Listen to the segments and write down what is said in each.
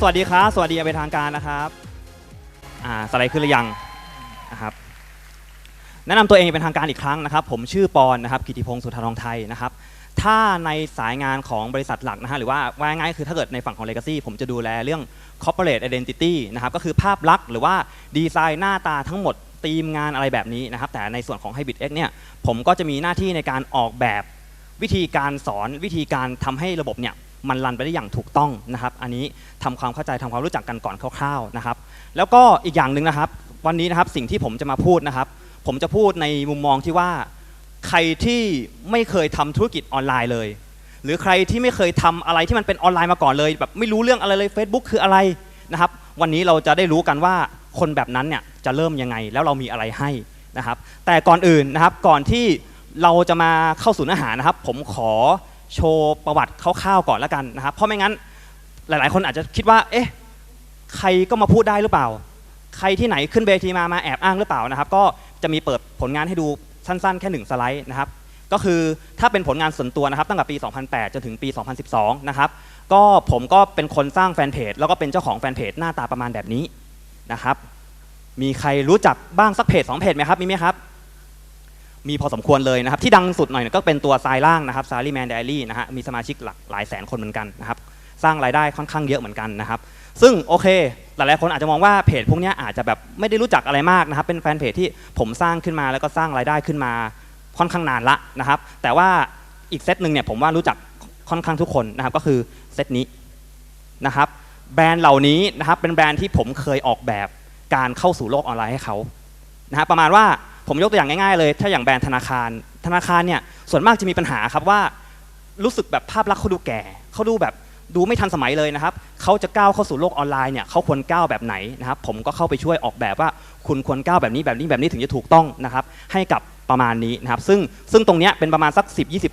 สวัสดีครับ สวัสดีอย่างเป็นทางการนะครับอ่าสไลด์ขึ้นหรือยังนะครับแนะนำตัวเองเป็นทางการอีกครั้งนะครับ ผมชื่อปอนนะครับกิติพงศ์สุธาทองไทยนะครับ ถ้าในสายงานของบริษัทหลักนะฮะหรือว่าว่าง่ายๆคือถ้าเกิดในฝั่งของ Legacy ผมจะดูแลเรื่อง corporate identity นะครับก็คือภาพลักษณ์หรือว่าดีไซน์หน้าตาทั้งหมดทีมงานอะไรแบบนี้นะครับ แต่ในส่วนของ Hybrid X เนี่ยผมก็จะมีหน้าที่ในการออกแบบวิธีการสอนวิธีการทำให้ระบบเนี่ย มันรันไปได้อย่างถูกต้องนะครับ อันนี้ทำความเข้าใจทำความรู้จักกันก่อนคร่าวๆนะครับ แล้วก็อีกอย่างหนึ่งนะครับ วันนี้นะครับสิ่งที่ผมจะมาพูดนะครับ ผมจะพูดในมุมมองที่ว่า ใครที่ไม่เคยทำธุรกิจออนไลน์เลย หรือใครที่ไม่เคยทำอะไรที่มันเป็นออนไลน์มาก่อนเลย แบบไม่รู้เรื่องอะไรเลย Facebook คืออะไรนะครับ วันนี้เราจะได้รู้กันว่าคนแบบนั้นเนี่ยจะเริ่มยังไงแล้วเรามีอะไรให้นะครับ แต่ก่อนอื่นนะครับก่อนที่เราจะมาเข้าสู่เนื้อหานะครับ ผมขอ โชว์ประวัติคร่าวๆก่อนแล้วกันนะครับเพราะไม่งั้นหลายๆ คนอาจจะคิดว่า เอ๊ะใครก็มาพูดได้หรือเปล่า ใครที่ไหนขึ้นเวทีมามาแอบอ้างหรือเปล่านะครับ ก็จะมีเปิดผลงานให้ดูสั้นๆ แค่หนึ่งสไลด์นะครับ ก็คือถ้าเป็นผลงานส่วนตัวนะครับ ตั้งแต่ปี 2008 จนถึงปี 2012 นะครับ ก็ผมก็เป็นคนสร้างแฟนเพจ แล้วก็เป็นเจ้าของแฟนเพจหน้าตาประมาณแบบนี้นะครับ มีใครรู้จักบ้างสักเพจสองเพจไหมครับ มีไหมครับ มีพอสมควรเลยนะครับ ที่ดังสุดหน่อยก็เป็นตัวทรายล่างนะครับซารีแมนไดอารี่นะฮะมีสมาชิกหลักหลายแสนคนเหมือนกันนะครับสร้างรายได้ค่อนข้างเยอะเหมือนกันนะครับ ซึ่งโอเค หลายๆคนอาจจะมองว่าเพจพวกนี้อาจจะแบบไม่ได้รู้จักอะไรมากนะครับ เป็นแฟนเพจที่ผมสร้างขึ้นมาแล้วก็สร้างรายได้ขึ้นมาค่อนข้างนานละนะครับ แต่ว่าอีกเซตหนึ่งเนี่ยผมว่ารู้จักค่อนข้างทุกคนนะครับก็คือเซตนี้นะครับ แบรนด์เหล่านี้นะครับเป็นแบรนด์ที่ผมเคยออกแบบการเข้าสู่โลกออนไลน์ให้เขานะฮะประมาณว่า ผมยกตัวอย่างง่ายๆเลย ถ้าอย่างแบรนด์ธนาคาร ธนาคารเนี่ยส่วนมากจะมีปัญหาครับว่ารู้สึกแบบภาพลักษณ์เขาดูแก่เขาดูแบบดูไม่ทันสมัยเลยนะครับเขาจะก้าวเข้าสู่โลกออนไลน์เนี่ยเขาควรก้าวแบบไหนนะครับ ผมก็เข้าไปช่วยออกแบบว่า คุณควรก้าวแบบนี้แบบนี้แบบนี้ถึงจะถูกต้องนะครับให้กับประมาณนี้นะครับ ซึ่งซึ่งตรงเนี้ยเป็นประมาณสัก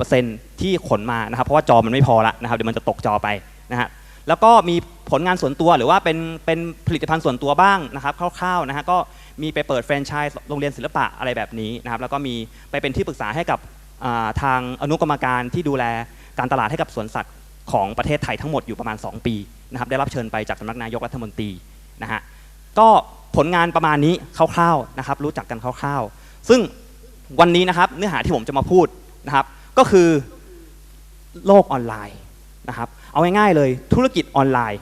10-20%ที่ขนมานะครับ เพราะว่าจอมันไม่พอละนะครับเดี๋ยวมันจะตกจอไปนะฮะ แล้วก็มีผลงานส่วนตัวหรือว่าเป็นเป็นผลิตภัณฑ์ส่วนตัวบ้างนะครับคร่าวๆนะฮะก็มีไปเปิดแฟรนไชส์โรงเรียนศิลปะอะไรแบบนี้นะครับแล้วก็มีไปเป็นที่ปรึกษาให้กับทางอนุกรรมการที่ดูแลการตลาดให้กับสวนสัตว์ของประเทศไทยทั้งหมดอยู่ประมาณ 2 ปีนะครับได้รับเชิญไปจากสำนักนายกรัฐมนตรีนะฮะก็ผลงานประมาณนี้คร่าวๆนะครับรู้จักกันคร่าวๆ ซึ่งวันนี้นะครับเนื้อหาที่ผมจะมาพูดนะครับก็คือโลกออนไลน์ นะครับเอาง่ายๆเลยธุรกิจออนไลน์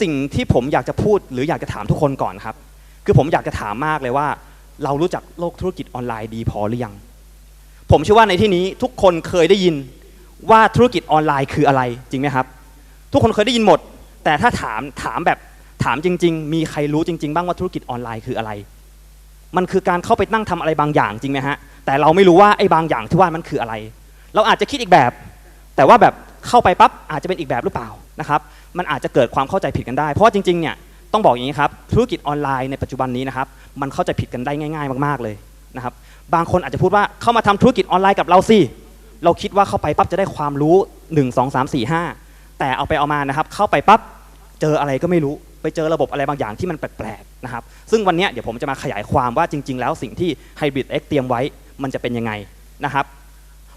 สิ่งที่ผมอยากจะพูดหรืออยากจะถามทุกคนก่อนครับ คือผมอยากจะถามมากเลยว่า เรารู้จักโลกธุรกิจออนไลน์ดีพอหรือยัง ผมเชื่อว่าในที่นี้ทุกคนเคยได้ยินว่าธุรกิจออนไลน์คืออะไรจริงไหมครับ ทุกคนเคยได้ยินหมด แต่ถ้าถามถามแบบถามจริง ๆ มีใครรู้จริง ๆ บ้างว่าธุรกิจออนไลน์คืออะไร มันคือการเข้าไปนั่งทำอะไรบางอย่างจริงไหมฮะแต่เราไม่รู้ว่าไอ้บางอย่างที่ว่ามันคืออะไร เราอาจจะคิดอีกแบบ แต่ว่าแบบ เข้าไปปั๊บอาจจะเป็นอีกแบบหรือเปล่านะครับมันอาจจะเกิดความเข้าใจผิดกันได้ เพราะว่าจริงๆเนี่ยต้องบอกอย่างนี้ครับธุรกิจออนไลน์ในปัจจุบันนี้นะครับมันเข้าใจผิดกันได้ง่าย ๆ มากๆเลยนะครับบางคนอาจจะพูดว่าเข้ามาทำธุรกิจออนไลน์กับเราสิเราคิดว่าเข้าไปปั๊บจะได้ความรู้ 1 2 3 4 5 แต่เอาไปเอามานะครับเข้าไปปั๊บเจออะไรก็ไม่รู้ไปเจอระบบอะไรบางอย่างที่มันแปลกๆนะครับซึ่งวันนี้เดี๋ยวผมจะมาขยายความว่าจริง ๆ แล้วสิ่งที่ Hybrid X เตรียมไว้มันจะเป็นยังไงนะครับ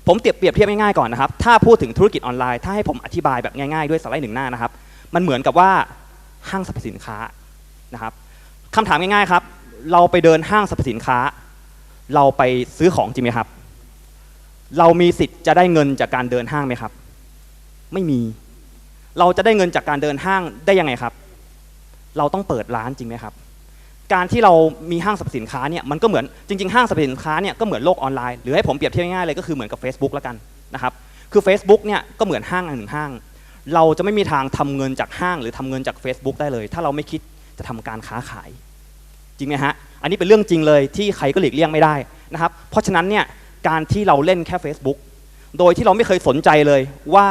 ผมเปรียบเปรียบเทียบง่ายๆก่อนนะครับ ถ้าพูดถึงธุรกิจออนไลน์ ถ้าให้ผมอธิบายแบบง่ายๆด้วยสไลด์หนึ่งหน้านะครับ มันเหมือนกับว่าห้างสรรพสินค้านะครับคำถามง่ายๆครับ เราไปเดินห้างสรรพสินค้า เราไปซื้อของจริงไหมครับ เรามีสิทธิ์จะได้เงินจากการเดินห้างไหมครับ ไม่มี เราจะได้เงินจากการเดินห้างได้ยังไงครับ เราต้องเปิดร้านจริงไหมครับ การที่เรามีห้างสรรพสินค้าเนี่ยมันก็เหมือนจริงๆห้างสรรพสินค้าเนี่ยก็เหมือนโลกออนไลน์หรือให้ผมเปรียบเทียบง่ายๆเลยก็คือเหมือนกับ Facebook แล้วกันนะครับคือ Facebook เนี่ยก็เหมือนห้างอันหนึ่งห้าง เราจะไม่มีทางทำเงินจากห้างหรือทำเงินจาก Facebook ได้เลย ถ้าเราไม่คิดจะทำการค้าขาย จริงไหมฮะอันนี้เป็นเรื่องจริงเลยที่ใครก็หลีกเลี่ยงไม่ได้นะครับเพราะฉะนั้นเนี่ยการที่เราเล่นแค่ Facebook โดยที่เราไม่เคยสนใจเลยว่า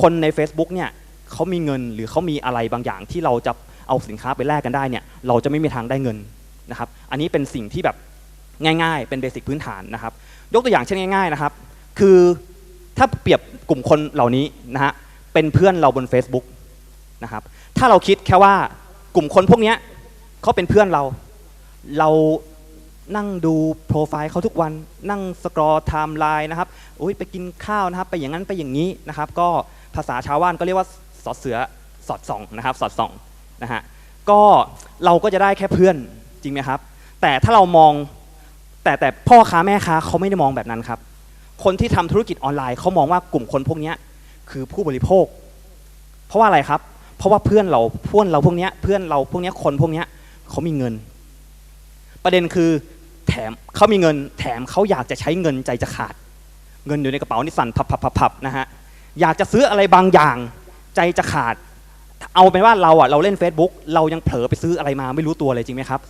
คนใน Facebook เนี่ยเขามีเงินหรือเขามีอะไรบางอย่างที่เราจะ เอาสินค้าไปแลกกันได้เนี่ยเราจะไม่มีทางได้เงินนะครับอันนี้เป็นสิ่งที่แบบง่ายๆ เป็นเบสิกพื้นฐานนะครับ ยกตัวอย่างเช่นง่าย ๆนะครับ คือถ้าเปรียบกลุ่มคนเหล่านี้นะฮะเป็นเพื่อนเราบน Facebook นะครับถ้าเราคิดแค่ว่ากลุ่มคนพวกเนี้ยเขาเป็นเพื่อนเรา เรานั่งดูโปรไฟล์เขาทุกวัน นั่งสกรอไทม์ไลน์นะครับโอ้ยไปกินข้าวนะครับ ไปอย่างนั้นไปอย่างนี้นะครับ ก็ภาษาชาวบ้านก็เรียกว่าสอดเสือสอดส่องนะครับ สอดส่อง นะฮะก็เราก็จะได้แค่เพื่อนจริงไหมครับ แต่ถ้าเรามองแต่แต่พ่อค้าแม่ค้าเขาไม่ได้มองแบบนั้นครับคนที่ทำธุรกิจออนไลน์เขามองว่ากลุ่มคนพวกนี้คือผู้บริโภค เพราะว่าอะไรครับ เพราะว่าเพื่อนเราเพื่อนเราพวกนี้เพื่อนเราพวกนี้คนพวกนี้เขามีเงิน ประเด็นคือแถมเขามีเงิน แถมเขาอยากจะใช้เงินใจจะขาด เงินอยู่ในกระเป๋านี่สั่นพับพับพับพับนะฮะอยากจะซื้ออะไรบางอย่างใจจะขาด เอาเป็นว่าเราอะเราเล่น Facebook เรายังเผลอไปซื้ออะไรมาไม่รู้ตัวเลยจริงไหมครับ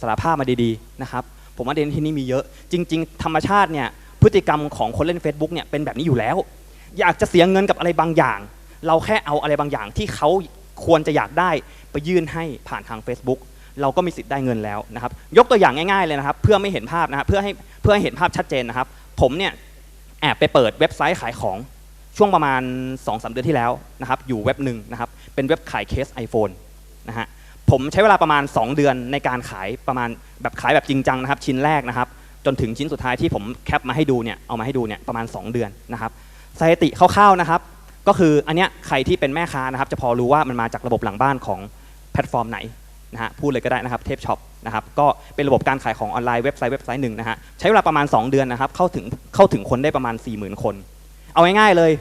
สารภาพมาดีๆนะครับผมว่าเดนที่นี่มีเยอะ จริง ๆ ธรรมชาติเนี่ยพฤติกรรมของคนเล่น Facebook เนี่ยเป็นแบบนี้อยู่แล้ว อยากจะเสียเงินกับอะไรบางอย่าง เราแค่เอาอะไรบางอย่างที่เขาควรจะอยากได้ไปยื่นให้ผ่านทาง Facebook เราก็มีสิทธิ์ได้เงินแล้วนะครับ ยกตัวอย่างง่ายๆเลยนะครับ เพื่อไม่เห็นภาพนะครับเพื่อให้เพื่อให้เห็นภาพชัดเจนนะครับ ผมเนี่ยแอบไปเปิดเว็บไซต์ขายของ ช่วงประมาณ2-3เดือนที่แล้วนะครับอยู่เว็บหนึ่งนะครับเป็นเว็บขายเคส iPhone นะฮะผมใช้เวลาประมาณ 2 เดือนในการขายประมาณแบบขายแบบจริงจังนะครับชิ้นแรกนะครับ จนถึงชิ้นสุดท้ายที่ผมแคปมาให้ดูเนี่ยเอามาให้ดูเนี่ยประมาณ 2 เดือนนะครับสถิติคร่าวๆนะครับ ก็คืออันเนี้ยใครที่เป็นแม่ค้านะครับ จะพอรู้ว่ามันมาจากระบบหลังบ้านของแพลตฟอร์มไหนนะฮะพูดเลยก็ได้นะครับเทปช็อปนะครับก็เป็นระบบการขายของออนไลน์เว็บไซต์เว็บไซต์หนึ่งนะฮะใช้เวลาประมาณ 2 เดือนนะครับเข้าถึงเข้าถึงคนได้ประมาณ 40,000 คน เอาง่ายๆเลย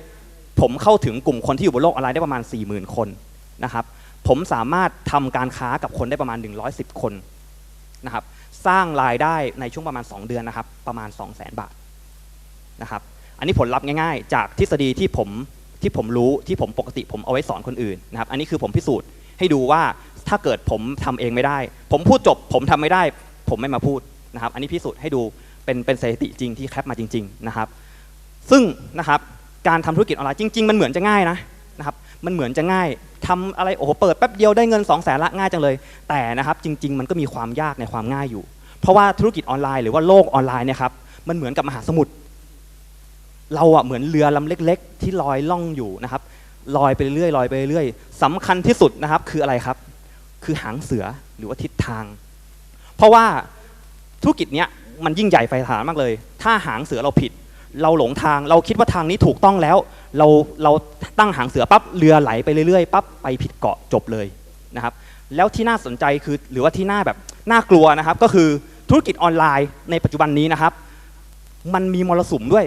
ผมเข้าถึงกลุ่มคนที่อยู่บนโลกออนไลน์ได้ประมาณ 40,000 คนนะครับผมสามารถทำการค้ากับคนได้ประมาณ 110 คนนะครับสร้างรายได้ในช่วงประมาณ 2 เดือนนะครับ ประมาณ 2 0 0 0 0 0 บาทนะครับอันนี้ผลลัพธ์ง่ายๆ จากทฤษฎีที่ผมที่ผมรู้ที่ผมปกติผมเอาไว้สอนคนอื่นนะครับอันนี้คือผมพิสูจน์ให้ดูว่าถ้าเกิดผมทำเองไม่ได้ ผมพูดจบ ผมทำไม่ได้ ผมไม่มาพูดนะครับ อันนี้พิสูจน์ให้ดูเป็นเป็นสถิติจริงที่แคปมาจริง ๆ นะครับ ซึ่งนะครับการทำธุรกิจออนไลน์จริง ๆ มันเหมือนจะง่ายนะนะครับมันเหมือนจะง่ายทำอะไรโอ้โหเปิดแป๊บเดียวได้เงิน2องแสนละง่ายจังเลย แต่นะครับจริง ๆ มันก็มีความยากในความง่ายอยู่ เพราะว่าธุรกิจออนไลน์หรือว่าโลกออนไลน์เนี่ยครับมันเหมือนกับมหาสมุทรเราอะเหมือนเรือลำเล็ก ๆ ที่ลอยล่องอยู่นะครับลอยไปเรื่อยลอยไปเรื่อยสำคัญที่สุดนะครับคืออะไรครับ คือหางเสือหรือว่าทิศทาง เพราะว่าธุรกิจเนี้ยมันยิ่งใหญ่ไฟฐานมากเลย ถ้าหางเสือเราผิด เราหลงทางเราคิดว่าทางนี้ถูกต้องแล้ว เราเราตั้งหางเสือปั๊บเรือไหลไปเรื่อยๆปั๊บไปผิดเกาะจบเลยนะครับ แล้วที่น่าสนใจคือหรือว่าที่น่าแบบน่ากลัวนะครับ ก็คือธุรกิจออนไลน์ในปัจจุบันนี้นะครับ มันมีมรสุมด้วย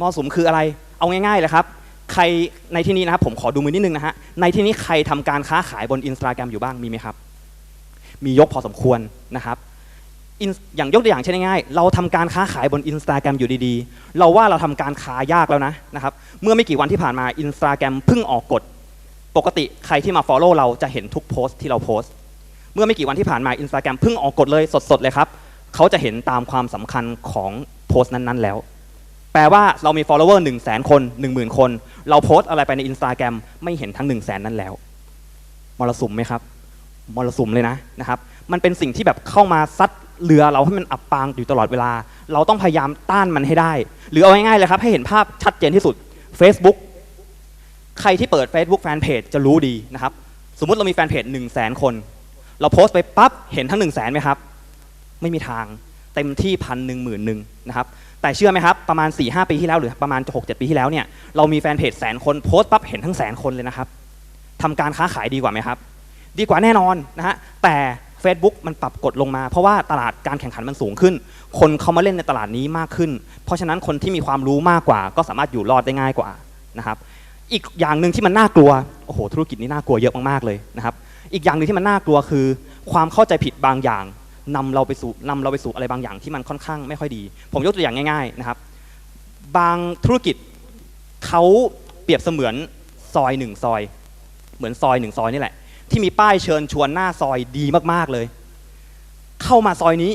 มรสุมคืออะไร เอาง่ายๆเลยครับ ใครในที่นี้นะครับผมขอดูมือนิดนึงนะฮะในที่นี้ใครทำการค้าขายบนอินสตาแกรมอยู่บ้างมีไหมครับ มียกพอสมควรนะครับ อย่างยกตัวอย่างเช่นง่ายๆเราทำการค้าขายบนอินสตาแกรมอยู่ดีๆ เราว่าเราทำการค้ายากแล้วนะนะครับ เมื่อไม่กี่วันที่ผ่านมาอินสตาแกรมเพิ่งออกกฎ ปกติใครที่มา Follow เราจะเห็นทุกโพสต์ที่เราโพสต์ เมื่อไม่กี่วันที่ผ่านมาอินสตาแกรมเพิ่งออกกฎเลยสดๆเลยครับ เขาจะเห็นตามความสำคัญของโพสต์นั้นๆแล้ว แปลว่าเรามี follower 1 0 0 0 0แสนคน 1 0,000 คน เราโพสต์อะไรไปในอินสตาแกรมไม่เห็นทั้ง 1 0 0 0 0แสนนั้นแล้ว มรสุมไหมครับ มรสุมเลยนะนะครับ มันเป็นสิ่งที่แบบเข้ามาซัด เรือเราให้มันอับปางอยู่ตลอดเวลา เราต้องพยายามต้านมันให้ได้ หรือเอาง่ายๆเลยครับ ให้เห็นภาพชัดเจนที่สุด Facebook ใครที่เปิด Facebook Fanpage จะรู้ดีนะครับ สมมุติเรามีแฟนเพจ1 0 0 0 0แสนคน เราโพสต์ไปปั๊บเห็นทั้ง 1 0 0 0 0แสนไหมครับ ไม่มีทางเต็มที่พันหนึ่งหมื่นหนึ่งนะครับแต่เชื่อไหมครับ ประมาณ4 5ปีที่แล้วหรือประมาณ6 7ปีที่แล้วเนี่ยเรามีแฟนเพจแสนคนโพสต์ปั๊บเห็นทั้งแสนคนเลยนะครับทำการค้าขายดีกว่าไหมครับ ดีกว่าแน่นอนนะฮะแต่ Facebook มันปรับกฎลงมา เพราะว่าตลาดการแข่งขันมันสูงขึ้น คนเขามาเล่นในตลาดนี้มากขึ้น เพราะฉะนั้นคนที่มีความรู้มากกว่า ก็สามารถอยู่รอดได้ง่ายกว่านะครับอีกอย่างหนึ่งที่มันน่ากลัวโอ้โหธุรกิจนี้น่ากลัวเยอะมากๆเลยนะครับอีกอย่างหนึ่งที่มันน่ากลัวคือ ความเข้าใจผิดบางอย่างนำเราไปสู่นำเราไปสู่อะไรบางอย่างที่มันค่อนข้างไม่ค่อยดี ผมยกตัวอย่างง่าย ๆนะครับ บางธุรกิจเขาเปรียบเสมือนซอยหนึ่งซอย เหมือนซอยหนึ่งซอยนี่แหละ ที่มีป้ายเชิญชวนหน้าซอยดีมากๆเลย เข้ามาซอยนี้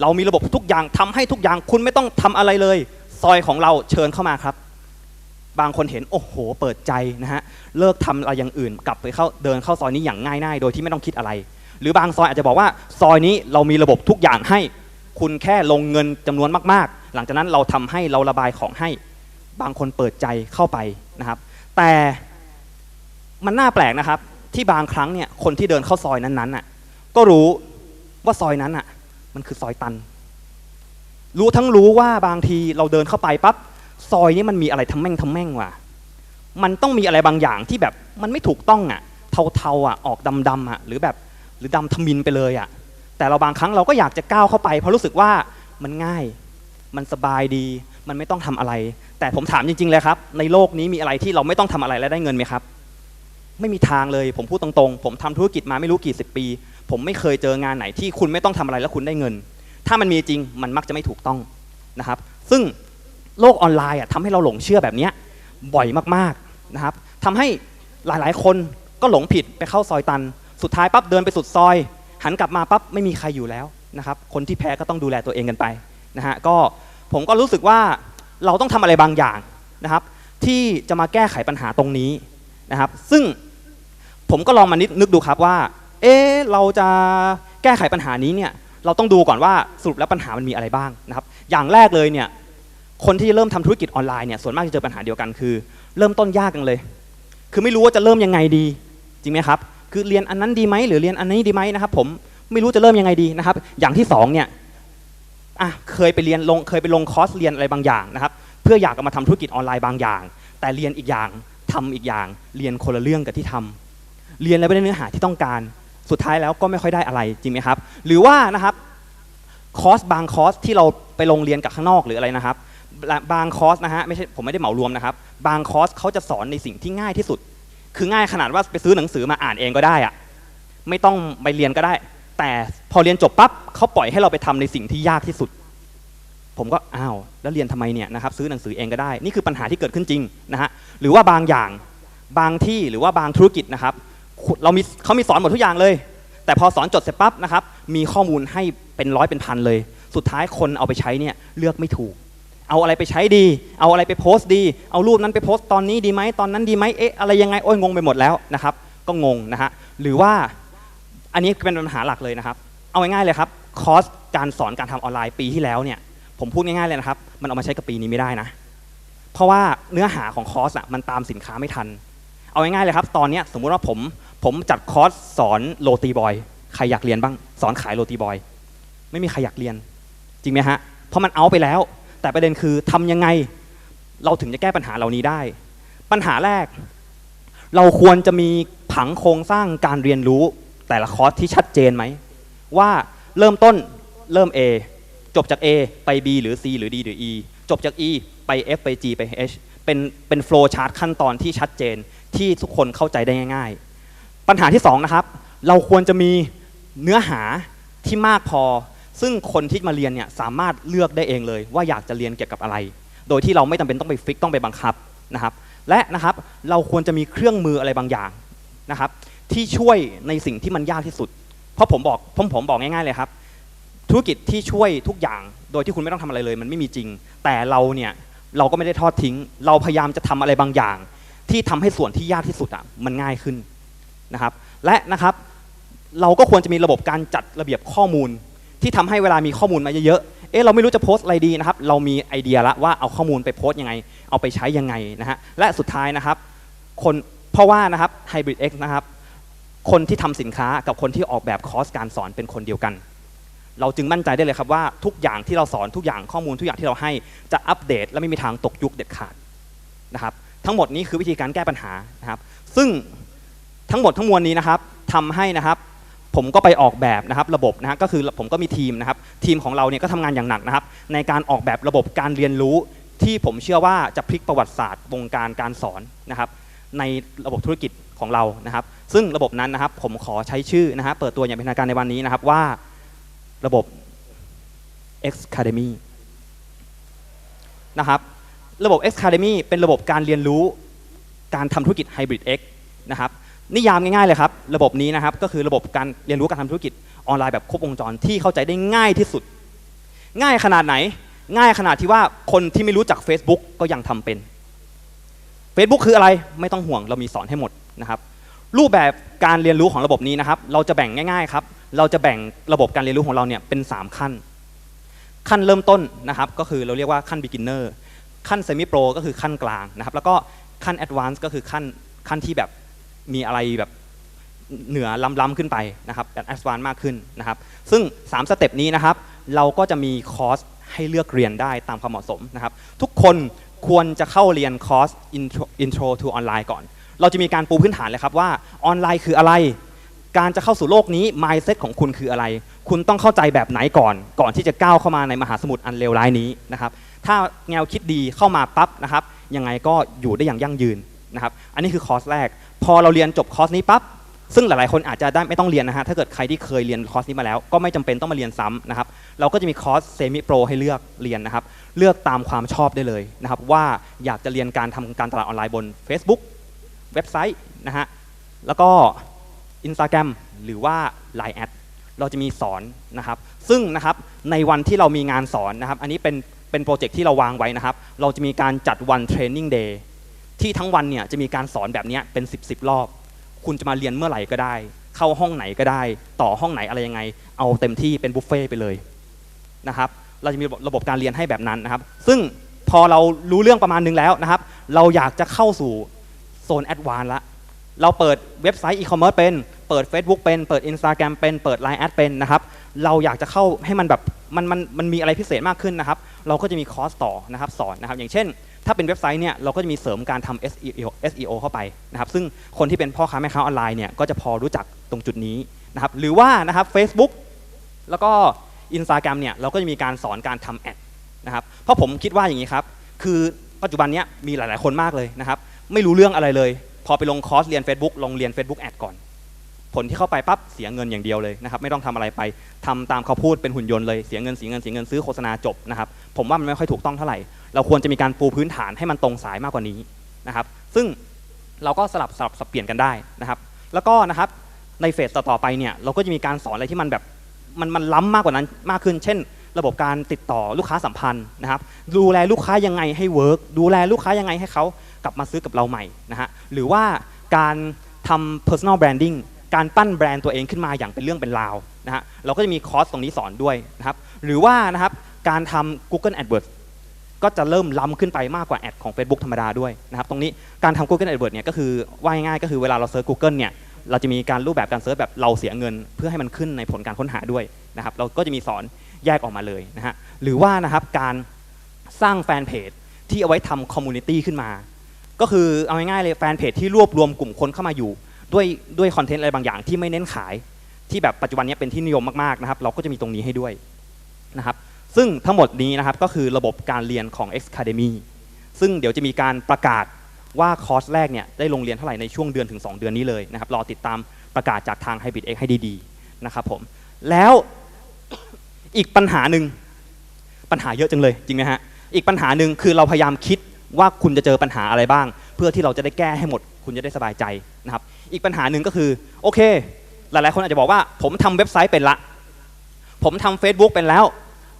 เรามีระบบทุกอย่างทำให้ทุกอย่างคุณไม่ต้องทำอะไรเลย ซอยของเราเชิญเข้ามาครับ บางคนเห็นโอ้โห เปิดใจนะฮะเลิกทำอะไรอย่างอื่น กลับไปเข้าเดินเข้าซอยนี้อย่างง่ายๆโดยที่ไม่ต้องคิดอะไร หรือบางซอยอาจจะบอกว่าซอยนี้เรามีระบบทุกอย่างให้ คุณแค่ลงเงินจำนวนมากๆ หลังจากนั้นเราทำให้เราระบายของให้ บางคนเปิดใจเข้าไปนะครับ แต่มันน่าแปลกนะครับ ที่บางครั้งเนี่ยคนที่เดินเข้าซอยนั้นๆน่ะก็รู้ว่าซอยนั้นน่ะ มันคือซอยตัน รู้ทั้งรู้ว่าบางทีเราเดินเข้าไปปั๊บซอยนี้มันมีอะไรทำแม่งทำแม่งว่ะมันต้องมีอะไรบางอย่างที่แบบมันไม่ถูกต้องอะ เทาๆอะออกดำๆอะหรือแบบหรือดำทมินไปเลยอะ แต่เราบางครั้งเราก็อยากจะก้าวเข้าไป เพราะรู้สึกว่ามันง่าย มันสบายดี มันไม่ต้องทำอะไร แต่ผมถามจริงๆเลยครับ ในโลกนี้มีอะไรที่เราไม่ต้องทำอะไรและได้เงินไหมครับ ไม่มีทางเลย ผมพูดตรงๆ ผมทำธุรกิจมาไม่รู้กี่สิบปี ผมไม่เคยเจองานไหนที่คุณไม่ต้องทำอะไรแล้วคุณได้เงิน ถ้ามันมีจริงมันมักจะไม่ถูกต้องนะครับ ซึ่งโลกออนไลน์อะทำให้เราหลงเชื่อแบบนี้บ่อยมากๆนะครับทำให้หลายๆ คนก็หลงผิดไปเข้าซอยตัน สุดท้ายปั๊บเดินไปสุดซอย หันกลับมาปั๊บไม่มีใครอยู่แล้วนะครับคนที่แพ้ก็ต้องดูแลตัวเองกันไปนะฮะก็ผมก็รู้สึกว่าเราต้องทำอะไรบางอย่างนะครับ ที่จะมาแก้ไขปัญหาตรงนี้ นะครับ ซึ่งผมก็ลองมานิดนึกดูครับว่า เอ๊เราจะแก้ไขปัญหานี้เนี่ยเราต้องดูก่อนว่าสรุปแล้วปัญหามันมีอะไรบ้างนะครับ อย่างแรกเลยเนี่ยคนที่เริ่มทำธุรกิจออนไลน์เนี่ยส่วนมากจะเจอปัญหาเดียวกันคือ เริ่มต้นยากกันเลย คือไม่รู้ว่าจะเริ่มยังไงดี จริงไหมครับ คือเรียนอันนั้นดีไหมหรือเรียนอันนี้ดีไหมนะครับ ผมไม่รู้จะเริ่มยังไงดีนะครับ อย่างที่สองเนี่ยอะเคยไปเรียนลงเคยไปลงคอร์สเรียนอะไรบางอย่างนะครับ เพื่ออยากมาทำธุรกิจออนไลน์บางอย่าง แต่เรียนอีกอย่าง ทำอีกอย่าง เรียนคนละเรื่องกับที่ทำเรียนแล้วไม่ได้เนื้อหาที่ต้องการ สุดท้ายแล้วก็ไม่ค่อยได้อะไรจริงไหมครับ หรือว่านะครับคอร์สบางคอร์สที่เราไปลงเรียนกับข้างนอกหรืออะไรนะครับ บางคอร์สนะฮะไม่ใช่ผมไม่ได้เหมารวมนะครับ บางคอร์สเขาจะสอนในสิ่งที่ง่ายที่สุด คือง่ายขนาดว่าไปซื้อหนังสือมาอ่านเองก็ได้อะไม่ต้องไปเรียนก็ได้ แต่พอเรียนจบปั๊บเขาปล่อยให้เราไปทำในสิ่งที่ยากที่สุด ผมก็อ้าวแล้วเรียนทำไมเนี่ยนะครับซื้อหนังสือเองก็ได้นี่คือปัญหาที่เกิดขึ้นจริงนะฮะหรือว่าบางอย่างบางที่หรือว่าบางธุรกิจนะครับเรามีเขามีสอนหมดทุกอย่างเลย แต่พอสอนจดเสร็จปั๊บนะครับมีข้อมูลให้เป็นร้อยเป็นพันเลย สุดท้ายคนเอาไปใช้เนี่ยเลือกไม่ถูก เอาอะไรไปใช้ดี เอาอะไรไปโพสต์ดี เอารูปนั้นไปโพสต์ตอนนี้ดีไหมตอนนั้นดีไหมเอ๊ะอะไรยังไงโอ้ยงงไปหมดแล้วนะครับก็งงนะฮะหรือว่าอันนี้เป็นปัญหาหลักเลยนะครับ เอาง่ายๆเลยครับคอร์สการสอนการทำออนไลน์ปีที่แล้วเนี่ย ผมพูดง่ายๆเลยนะครับ มันเอามาใช้กับปีนี้ไม่ได้นะ เพราะว่าเนื้อหาของคอร์สอะมันตามสินค้าไม่ทัน เอาง่ายๆเลยครับ ตอนเนี้ยสมมุติว่าผมผมจัดคอร์สสอนโรตีบอย ใครอยากเรียนบ้าง สอนขายโรตีบอย ไม่มีใครอยากเรียน จริงไหมฮะ เพราะมันเอาไปแล้ว แต่ประเด็นคือทำยังไง เราถึงจะแก้ปัญหาเหล่านี้ได้ ปัญหาแรก เราควรจะมีผังโครงสร้างการเรียนรู้แต่ละคอร์สที่ชัดเจนไหมว่าเริ่มต้นเริ่ม A จบจาก A ไป B หรือ C หรือ D หรือ E จบจาก E ไป F ไป G ไป H เป็นเป็นโฟล์ชาร์ตขั้นตอนที่ชัดเจนที่ทุกคนเข้าใจได้ง่าย ๆ ปัญหาที่สองนะครับ เราควรจะมีเนื้อหาที่มากพอ ซึ่งคนที่มาเรียนเนี่ยสามารถเลือกได้เองเลย ว่าอยากจะเรียนเกี่ยวกับอะไร โดยที่เราไม่จำเป็นต้องไปฟิกต้องไปบังคับนะครับ และนะครับเราควรจะมีเครื่องมืออะไรบางอย่างนะครับ ที่ช่วยในสิ่งที่มันยากที่สุด เพราะผมบอกผมผมบอกง่ายๆเลยครับ ธุรกิจที่ช่วยทุกอย่าง โดยที่คุณไม่ต้องทำอะไรเลย มันไม่มีจริง แต่เราเนี่ยเราก็ไม่ได้ทอดทิ้ง เราพยายามจะทำอะไรบางอย่าง ที่ทำให้ส่วนที่ยากที่สุดอะมันง่ายขึ้นนะครับ และนะครับเราก็ควรจะมีระบบการจัดระเบียบข้อมูล ที่ทำให้เวลามีข้อมูลมาเยอะๆ เอ๊ะเราไม่รู้จะโพสต์อะไรดีนะครับ เรามีไอเดียละว่าเอาข้อมูลไปโพสต์ยังไง เอาไปใช้ยังไงนะฮะ และสุดท้ายนะครับคนเพราะว่านะครับ Hybrid X นะครับ คนที่ทำสินค้ากับคนที่ออกแบบคอร์สการสอนเป็นคนเดียวกัน เราจึงมั่นใจได้เลยครับว่าทุกอย่างที่เราสอนทุกอย่างข้อมูลทุกอย่างที่เราให้จะอัปเดตและไม่มีทางตกยุคเด็ดขาดนะครับ ทั้งหมดนี้คือวิธีการแก้ปัญหานะครับ ซึ่งทั้งหมดทั้งมวลนี้นะครับทำให้นะครับผมก็ไปออกแบบนะครับระบบนะฮะก็คือผมก็มีทีมนะครับทีมของเราเนี่ยก็ทำงานอย่างหนักนะครับ ในการออกแบบระบบการเรียนรู้ที่ผมเชื่อว่าจะพลิกประวัติศาสตร์วงการการสอนนะครับ ในระบบธุรกิจของเรานะครับ ซึ่งระบบนั้นนะครับผมขอใช้ชื่อนะฮะเปิดตัวอย่างเป็นทางการในวันนี้นะครับว่า ระบบ X Academy นะครับ ระบบ X Academy เป็นระบบการเรียนรู้การทำธุรกิจ Hybrid X นะครับ นิยามง่ายๆเลยครับ ระบบนี้นะครับก็คือระบบการเรียนรู้การทำธุรกิจออนไลน์แบบครบวงจรที่เข้าใจได้ง่ายที่สุด ง่ายขนาดไหน ง่ายขนาดที่ว่าคนที่ไม่รู้จัก Facebook ก็ยังทำเป็น Facebook คืออะไรไม่ต้องห่วงเรามีสอนให้หมดนะครับรูปแบบการเรียนรู้ของระบบนี้นะครับ เราจะแบ่งง่าย ๆ ครับ เราจะแบ่งระบบการเรียนรู้ของเราเนี่ยเป็น 3 ขั้น ขั้นเริ่มต้นนะครับก็คือเราเรียกว่าขั้น beginner ขั้น semi pro ก็คือขั้นกลางนะครับ แล้วก็ขั้น advanced ก็คือขั้นขั้นที่แบบมีอะไรแบบเหนือล้ำๆขึ้นไปนะครับแบบ advanced มากขึ้นนะครับ ซึ่ง 3 สเต็ปนี้นะครับ เราก็จะมีคอร์สให้เลือกเรียนได้ตามความเหมาะสมนะครับ ทุกคนควรจะเข้าเรียนคอร์ส Intro, Intro to Online ก่อน เราจะมีการปูพื้นฐานเลยครับว่าออนไลน์คืออะไร การจะเข้าสู่โลกนี้ mindset ของคุณคืออะไร คุณต้องเข้าใจแบบไหนก่อน ก่อนที่จะก้าวเข้ามาในมหาสมุทรอันเลวร้ายนี้นะครับ ถ้าแนวคิดดีเข้ามาปั๊บนะครับ ยังไงก็อยู่ได้อย่างยั่งยืนนะครับ อันนี้คือคอร์สแรก พอเราเรียนจบคอร์สนี้ปั๊บ ซึ่งหลายๆ คนอาจจะได้ไม่ต้องเรียนนะฮะ ถ้าเกิดใครที่เคยเรียนคอร์สนี้มาแล้ว ก็ไม่จำเป็นต้องมาเรียนซ้ำนะครับ เราก็จะมีคอร์สเซมิโปรให้เลือกเรียนนะครับ เลือกตามความชอบได้เลยนะครับ ว่าอยากจะเรียนการทำการตลาดออนไลน์บน Facebook เว็บไซต์นะฮะ แล้วก็ Instagram หรือว่า Line แอดเราจะมีสอนนะครับ ซึ่งนะครับในวันที่เรามีงานสอนนะครับ อันนี้เป็นเป็นโปรเจกต์ที่เราวางไว้นะครับ เราจะมีการจัดวันเทรนนิ่งเดย์ที่ทั้งวันเนี่ยจะมีการสอนแบบนี้เป็น 10บสรอบ คุณจะมาเรียนเมื่อไหร่ก็ได้ เข้าห้องไหนก็ได้ ต่อห้องไหนอะไรยังไง เอาเต็มที่เป็นบุฟเฟ่ต์ไปเลยนะครับ เราจะมีระบบการเรียนให้แบบนั้นนะครับ ซึ่งพอเรารู้เรื่องประมาณนึงแล้วนะครับ เราอยากจะเข้าสู่โซนแอดวานซ์ละ เราเปิดเว็บไซต์อีคอมเมิร์ซเป็น เปิด Facebook เป็น เปิด Instagram เป็น เปิด Line แอดเป็นนะครับ เราอยากจะเข้าให้มันแบบมันมันมันมีอะไรพิเศษมากขึ้นนะครับ เราก็จะมีคอร์สต่อนะครับสอนนะครับ อย่างเช่น ถ้าเป็นเว็บไซต์เนี่ยเราก็จะมีเสริมการทำ SEO SEO เข้าไปนะครับ ซึ่งคนที่เป็นพ่อค้าแม่ค้าออนไลน์เนี่ยก็จะพอรู้จักตรงจุดนี้นะครับ หรือว่านะครับ Facebook แล้วก็ Instagram เนี่ยเราก็จะมีการสอนการทำแอดนะครับ เพราะผมคิดว่าอย่างนี้ครับ คือปัจจุบันเนี้ยมีหลาย ๆ คนมากเลยนะครับ ไม่รู้เรื่องอะไรเลย พอไปลงคอร์สเรียน Facebook ลงเรียน Facebook แอดก่อน ผลที่เข้าไปปั๊บเสียเงินอย่างเดียวเลยนะครับไม่ต้องทำอะไรไปทำตามเขาพูดเป็นหุ่นยนต์เลยเสียเงินเสียเงินเสียเงินซื้อโฆษณาจบนะครับผมว่ามันไม่ค่อยถูกต้องเท่าไหร่เราควรจะมีการปูพื้นฐานให้มันตรงสายมากกว่านี้นะครับซึ่งเราก็สลับสลับสับเปลี่ยนกันได้นะครับ แล้วก็นะครับในเฟสต่อๆไปเนี่ยเราก็จะมีการสอนอะไรที่มันแบบมันมันล้ำมากกว่านั้นมากขึ้น เช่น ระบบการติดต่อลูกค้าสัมพันธ์นะครับ ดูแลลูกค้ายังไงให้เวิร์กดูแลลูกค้ายังไงให้เขา กลับมาซื้อกับเราใหม่นะฮะหรือว่าการทำ personal branding การปั้นแบรนด์ตัวเองขึ้นมาอย่างเป็นเรื่องเป็นราวนะฮะเราก็จะมีคอร์สตรงนี้สอนด้วยนะครับหรือว่านะครับการทำ Google AdWords ก็จะเริ่มล้ำขึ้นไปมากกว่าแอดของ Facebook ธรรมดาด้วยนะครับตรงนี้การทำ Google AdWords เนี่ยก็คือว่าง่ายๆก็คือเวลาเราเซิร์ช Google เนี่ยเราจะมีการรูปแบบการเซิร์ชแบบเราเสียเงิน เพื่อให้มันขึ้นในผลการค้นหาด้วยนะครับเราก็จะมีสอนแยกออกมาเลยนะฮะหรือว่านะครับการสร้างแฟนเพจที่เอาไว้ทำคอมมูนิตี้ขึ้นมา ก็คือเอาง่ายๆเลยแฟนเพจที่รวบรวมกลุ่มคนเข้ามาอยู่ ด้วยด้วยคอนเทนต์อะไรบางอย่างที่ไม่เน้นขาย ที่แบบปัจจุบันนี้เป็นที่นิยมมากๆนะครับ เราก็จะมีตรงนี้ให้ด้วยนะครับซึ่งทั้งหมดนี้นะครับก็คือระบบการเรียนของ X Academy ซึ่งเดี๋ยวจะมีการประกาศว่าคอร์สแรกเนี่ยได้ลงเรียนเท่าไหร่ในช่วงเดือนถึง 2 เดือนนี้เลยนะครับรอติดตามประกาศจากทาง Hybrid X ให้ดีๆนะครับผมแล้วอีกปัญหาหนึ่งปัญหาเยอะจังเลยจริงไหมฮะอีกปัญหาหนึ่งคือเราพยายามคิด ว่าคุณจะเจอปัญหาอะไรบ้าง เพื่อที่เราจะได้แก้ให้หมด คุณจะได้สบายใจนะครับ อีกปัญหาหนึ่งก็คือโอเค หลายๆ คนอาจจะบอกว่า ผมทำเว็บไซต์เป็นละ ผมทำ Facebook เป็นแล้ว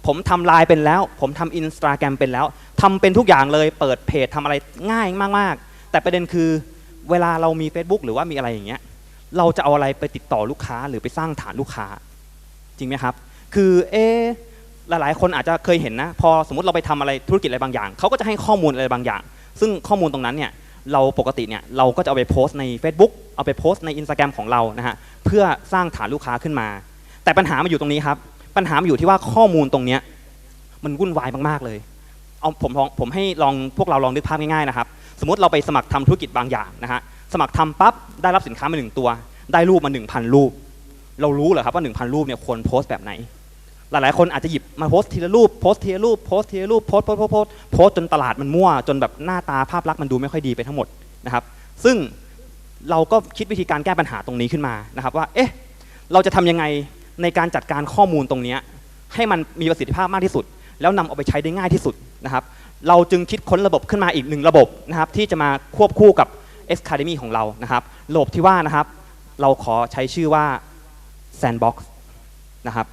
ผมทำไลน์เป็นแล้ว ผมทำอินสตาแกรมเป็นแล้วทำเป็นทุกอย่างเลยเปิดเพจทำอะไรง่ายมากๆ แต่ประเด็นคือเวลาเรามี Facebook หรือว่ามีอะไรอย่างเงี้ยเราจะเอาอะไรไปติดต่อลูกค้าหรือไปสร้างฐานลูกค้า จริงไหมครับ คือเอ หลายๆ คนอาจจะเคยเห็นนะ พอสมมติเราไปทำอะไรธุรกิจอะไรบางอย่างเขาก็จะให้ข้อมูลอะไรบางอย่าง ซึ่งข้อมูลตรงนั้นเนี่ยเราปกติเนี่ยเราก็จะเอาไปโพสต์ใน Facebook เอาไปโพสต์ใน Instagram ของเรานะฮะเพื่อสร้างฐานลูกค้าขึ้นมา แต่ปัญหามันอยู่ตรงนี้ครับปัญหามันอยู่ที่ว่าข้อมูลตรงเนี้ยมันวุ่นวายมากๆเลยเอาผมลองผมให้ลองพวกเราลองนึกภาพง่ายๆนะครับสมมติเราไปสมัครทำธุรกิจบางอย่างนะฮะสมัครทำปั๊บได้รับสินค้ามาหนึ่งตัว ได้รูปมา 1,000 รูป เรารู้เหรอครับว่า 1,000 รูปเนี่ยควรโพสต์แบบไหน หลายๆ คนอาจจะหยิบมาโพสทีละรูปโพสทีละรูปโพสทีละรูปโพสโพสโพสโพสโพสจนตลาดมันมั่ว จนแบบหน้าตาภาพลักษณ์มันดูไม่ค่อยดีไปทั้งหมดนะครับ ซึ่งเราก็คิดวิธีการแก้ปัญหาตรงนี้ขึ้นมานะครับ ว่าเอ๊ะเราจะทำยังไงในการจัดการข้อมูลตรงนี้ให้มันมีประสิทธิภาพมากที่สุด แล้วนำเอาไปใช้ได้ง่ายที่สุดนะครับ เราจึงคิดค้นระบบขึ้นมาอีกหนึ่งระบบนะครับที่จะมาควบคู่กับ X Academy ของเรานะครับระบบที่ว่านะครับ เราขอใช้ชื่อว่า Sandbox นะครับ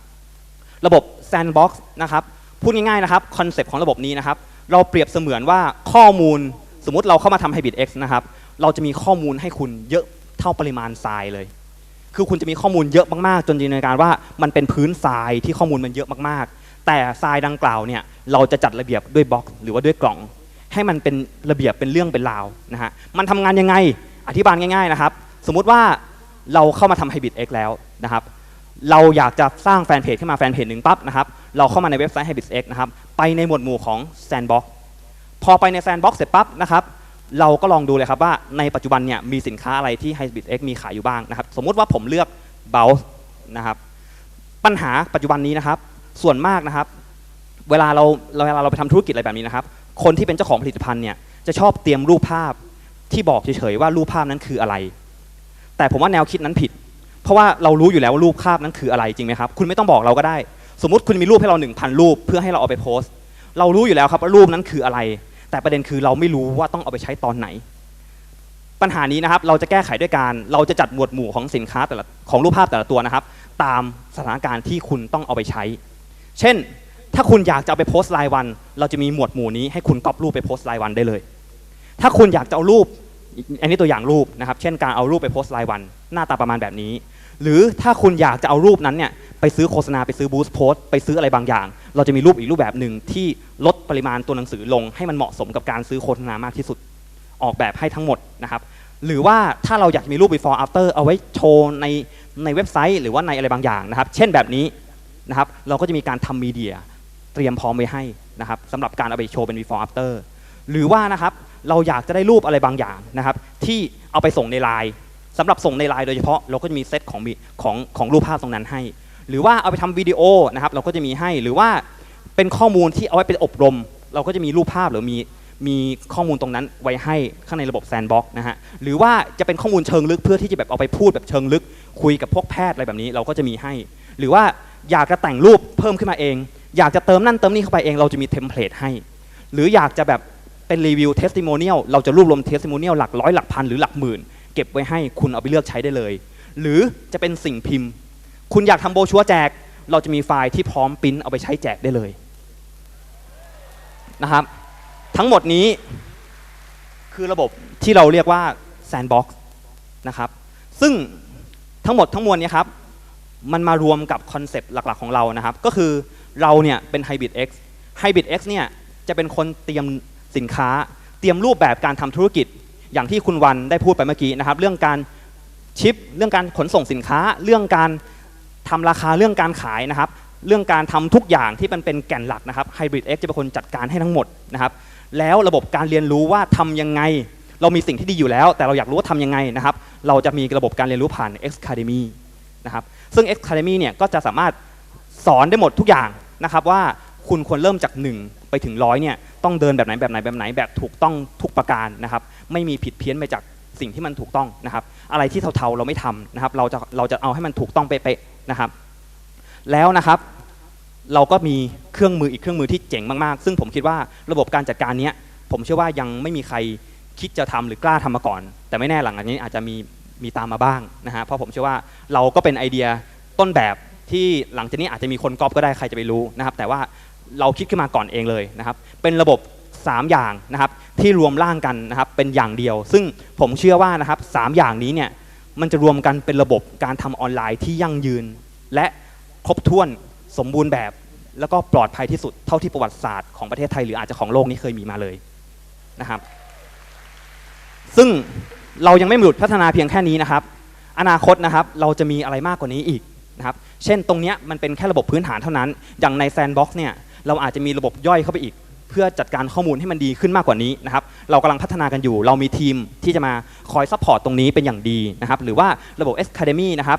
ระบบ Sandbox นะครับพูดง่ายๆนะครับคอนเซปต์ของระบบนี้นะครับเราเปรียบเสมือนว่าข้อมูลสมมติเราเข้ามาทำ Hybrid X นะครับเราจะมีข้อมูลให้คุณเยอะเท่าปริมาณทรายเลย คือคุณจะมีข้อมูลเยอะมากๆ จนจินตนาการว่ามันเป็นพื้นทรายที่ข้อมูลมันเยอะมากๆ แต่ทรายดังกล่าวเนี่ยเราจะจัดระเบียบด้วยบล็อก หรือว่าด้วยกล่อง ให้มันเป็นระเบียบเป็นเรื่องเป็นราวนะฮะมันทำงานยังไงอธิบายง่ายๆนะครับ สมมุติว่าเราเข้ามาทำ Hybrid X แล้วนะครับ เราอยากจะสร้างแฟนเพจขึ้นมาแฟนเพจหนึ่งปั๊บนะครับ เราเข้ามาในเว็บไซต์ Hybrid X นะครับ ไปในหมวดหมู่ของ Sandbox พอไปในแซนบ็อกเสร็จปั๊บนะครับ เราก็ลองดูเลยครับว่าในปัจจุบันเนี่ยมีสินค้าอะไรที่ Hybrid X มีขายอยู่บ้างนะครับ สมมุติว่าผมเลือก b o u นะครับ ปัญหาปัจจุบันนี้นะครับ ส่วนมากนะครับ เวลาเราเวลาเราไปทำธุรกิจอะไรแบบนี้นะครับ คนที่เป็นเจ้าของผลิตภัณฑ์เนี่ยจะชอบเตรียมรูปภาพที่บอกเฉยๆว่ารูปภาพนั้นคืออะไร แต่ผมว่าแนวคิดนั้นผิด เพราะว่าเรารู้อยู่แล้วว่ารูปภาพนั้นคืออะไรจริงไหมครับ คุณไม่ต้องบอกเราก็ได้ สมมติคุณมีรูปให้เรา 1,000 รูปเพื่อให้เราเอาไปโพสต์ เรารู้อยู่แล้วครับว่ารูปนั้นคืออะไร แต่ประเด็นคือเราไม่รู้ว่าต้องเอาไปใช้ตอนไหน ปัญหานี้นะครับเราจะแก้ไขด้วยการเราจะจัดหมวดหมู่ของสินค้าแต่ละของรูปภาพแต่ละตัวนะครับ ตามสถานการณ์ที่คุณต้องเอาไปใช้ เช่น ถ้าคุณอยากจะเอาไปโพสต์รายวัน เราจะมีหมวดหมู่นี้ให้คุณก๊อปรูปไปโพสต์รายวันได้เลย ถ้าคุณอยากจะเอารูปอันนี้ตัวอย่างรูปนะครับ เช่นการเอารูปไปโพสต์รายวัน หน้าตาประมาณแบบนี้ หรือถ้าคุณอยากจะเอารูปนั้นเนี่ยไปซื้อโฆษณาไปซื้อบูสต์โพสต์ไปซื้ออะไรบางอย่าง เราจะมีรูปอีกรูปแบบหนึ่งที่ลดปริมาณตัวหนังสือลง ให้มันเหมาะสมกับการซื้อโฆษณามากที่สุด ออกแบบให้ทั้งหมดนะครับหรือว่าถ้าเราอยากมีรูป before after เอาไว้โชว์ในในเว็บไซต์หรือว่าในอะไรบางอย่างนะครับ เช่นแบบนี้นะครับเราก็จะมีการทำมีเดียเตรียมพร้อมไว้ให้นะครับสำหรับการเอาไปโชว์เป็น before after หรือว่านะครับเราอยากจะได้รูปอะไรบางอย่างนะครับที่เอาไปส่งในไลน์ สำหรับส่งในไลน์โดยเฉพาะเราก็จะมีเซตของของของรูปภาพตรงนั้นให้ หรือว่าเอาไปทำวิดีโอนะครับเราก็จะมีให้หรือว่าเป็นข้อมูลที่เอาไว้เป็นอบรม เราก็จะมีรูปภาพหรือมีมีข้อมูลตรงนั้นไว้ให้ข้างในระบบแซนบ็อกนะฮะหรือว่าจะเป็นข้อมูลเชิงลึกเพื่อที่จะแบบเอาไปพูดแบบเชิงลึก คุยกับพวกแพทย์อะไรแบบนี้เราก็จะมีให้ หรือว่าอยากจะแต่งรูปเพิ่มขึ้นมาเอง อยากจะเติมนั่นเติมนี่เข้าไปเองเราจะมีเทมเพลตให้ หรืออยากจะแบบเป็นรีวิวเทสติโมเนียลเราจะรวบรวมเทสติโมเนียลหลักร้อยหลักพันหรือหลักหมื่น เก็บไว้ให้คุณเอาไปเลือกใช้ได้เลย หรือจะเป็นสิ่งพิมพ์ คุณอยากทำโบชัวแจก เราจะมีไฟล์ที่พร้อมปริ้นเอาไปใช้แจกได้เลยนะครับ ทั้งหมดนี้คือระบบที่เราเรียกว่า Sandbox นะครับ ซึ่งทั้งหมดทั้งมวลนี้ครับ มันมารวมกับคอนเซปต์หลักๆของเรานะครับ ก็คือเราเนี่ยเป็น Hybrid X Hybrid X เนี่ยจะเป็นคนเตรียมสินค้า เตรียมรูปแบบการทำธุรกิจ อย่างที่คุณวันได้พูดไปเมื่อกี้นะครับ เรื่องการชิป เรื่องการขนส่งสินค้า เรื่องการทำราคาเรื่องการขายนะครับ เรื่องการทำทุกอย่างที่มันเป็นแก่นหลักนะครับ Hybrid X จะเป็นคนจัดการให้ทั้งหมดนะครับ แล้วระบบการเรียนรู้ว่าทำยังไง เรามีสิ่งที่ดีอยู่แล้ว แต่เราอยากรู้ว่าทำยังไงนะครับ เราจะมีระบบการเรียนรู้ผ่าน X Academy นะครับซึ่ง X Academy เนี่ยก็จะสามารถสอนได้หมดทุกอย่างนะครับว่าคุณควรเริ่มจาก 1 ไปถึงร้อยเนี่ยต้องเดินแบบไหนแบบไหนแบบไหนแบบถูกต้องทุกประการนะครับ ไม่มีผิดเพี้ยนไปจากสิ่งที่มันถูกต้องนะครับ อะไรที่เทาๆเราไม่ทำนะครับ เราจะเราจะเอาให้มันถูกต้องเป๊ะๆนะครับ แล้วนะครับ เราก็มีเครื่องมืออีกเครื่องมือที่เจ๋งมากๆ ซึ่งผมคิดว่าระบบการจัดการนี้ผมเชื่อว่ายังไม่มีใครคิดจะทำหรือกล้าทำมาก่อน แต่ไม่แน่หลังจากนี้อาจจะมีมีตามมาบ้างนะฮะเพราะผมเชื่อว่าเราก็เป็นไอเดียต้นแบบที่หลังจากนี้อาจจะมีคนก๊อปก็ได้ใครจะไปรู้นะครับ แต่ว่าเราคิดขึ้นมาก่อนเองเลยนะครับ เป็นระบบ 3 อย่างนะครับที่รวมร่างกันนะครับเป็นอย่างเดียว ซึ่งผมเชื่อว่านะครับสามอย่างนี้เนี่ยมันจะรวมกันเป็นระบบการทำออนไลน์ที่ยั่งยืน และครบถ้วนสมบูรณ์แบบ แล้วก็ปลอดภัยที่สุดเท่าที่ประวัติศาสตร์ของประเทศไทยหรืออาจจะของโลกนี้เคยมีมาเลยนะครับ ซึ่งเรายังไม่หยุดพัฒนาเพียงแค่นี้นะครับ อนาคตนะครับเราจะมีอะไรมากกว่านี้อีกนะครับ เช่นตรงเนี้ยมันเป็นแค่ระบบพื้นฐานเท่านั้น อย่างในแซนด์บ็อกซ์เนี่ยเราอาจจะมีระบบย่อยเข้าไปอีก เพื่อจัดการข้อมูลให้มันดีขึ้นมากกว่านี้นะครับเรากำลังพัฒนากันอยู่ เรามีทีมที่จะมาคอยซัพพอร์ตตรงนี้เป็นอย่างดีนะครับหรือว่าระบบ X Academy นะครับ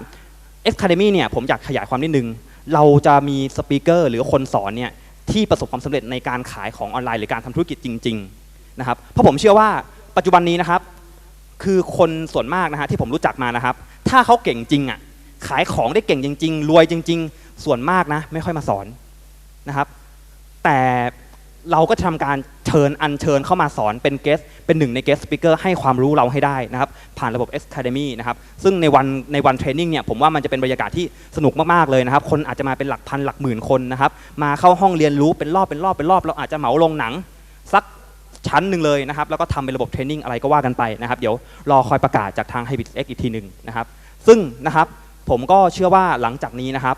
X Academy เนี่ยผมอยากขยายความนิดนึง เราจะมีสปีกเกอร์หรือคนสอนเนี่ยที่ประสบความสำเร็จในการขายของออนไลน์หรือการทำธุรกิจจริงๆนะครับเพราะผมเชื่อว่าปัจจุบันนี้นะครับ คือคนส่วนมากนะฮะที่ผมรู้จักมานะครับ ถ้าเขาเก่งจริงอะขายของได้เก่งจริง ๆ รวยจริง ๆ ส่วนมากนะ ไม่ค่อยมาสอนนะครับ แต่ เราก็จะทำการเชิญอัญเชิญเข้ามาสอนเป็นเกสเป็นหนึ่งในเกสสปิเกอร์ให้ความรู้เราให้ได้นะครับ ผ่านระบบ X Academy นะครับซึ่งในวันในวันเทรนนิ่งเนี่ยผมว่ามันจะเป็นบรรยากาศที่สนุกมากๆเลยนะครับ คนอาจจะมาเป็นหลักพันหลักหมื่นคนนะครับ มาเข้าห้องเรียนรู้เป็นรอบเป็นรอบเป็นรอบ เราอาจจะเหมาลงหนัง สักชั้นหนึ่งเลยนะครับ แล้วก็ทำเป็นระบบเทรนนิ่งอะไรก็ว่ากันไปนะครับ เดี๋ยวรอคอยประกาศจากทาง Hybrid X อีกทีหนึ่งนะครับซึ่งนะครับผมก็เชื่อว่าหลังจากนี้นะครับ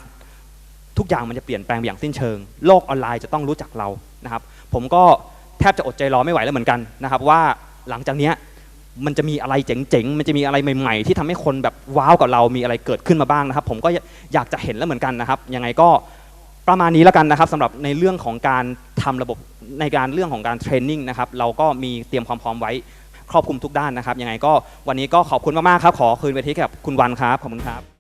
ทุกอย่างมันจะเปลี่ยนแปลงอย่างสิ้นเชิง โลกออนไลน์จะต้องรู้จักเรานะครับ ผมก็แทบจะอดใจรอไม่ไหวแล้วเหมือนกันนะครับ ว่าหลังจากเนี้ยมันจะมีอะไรเจ๋งๆ มันจะมีอะไรใหม่ ๆ ที่ทำให้คนแบบว้าวกับเรามีอะไรเกิดขึ้นมาบ้างนะครับ ผมก็อยากจะเห็นแล้วเหมือนกันนะครับ ยังไงก็ประมาณนี้แล้วกันนะครับสำหรับในเรื่องของการทำระบบในการเรื่องของการเทรนนิ่งนะครับ เราก็มีเตรียมความพร้อมไว้ครอบคลุมทุกด้านนะครับ ยังไงก็วันนี้ก็ขอบคุณมากๆครับ ขอคืนเวทีกับคุณวันครับ ขอบคุณครับ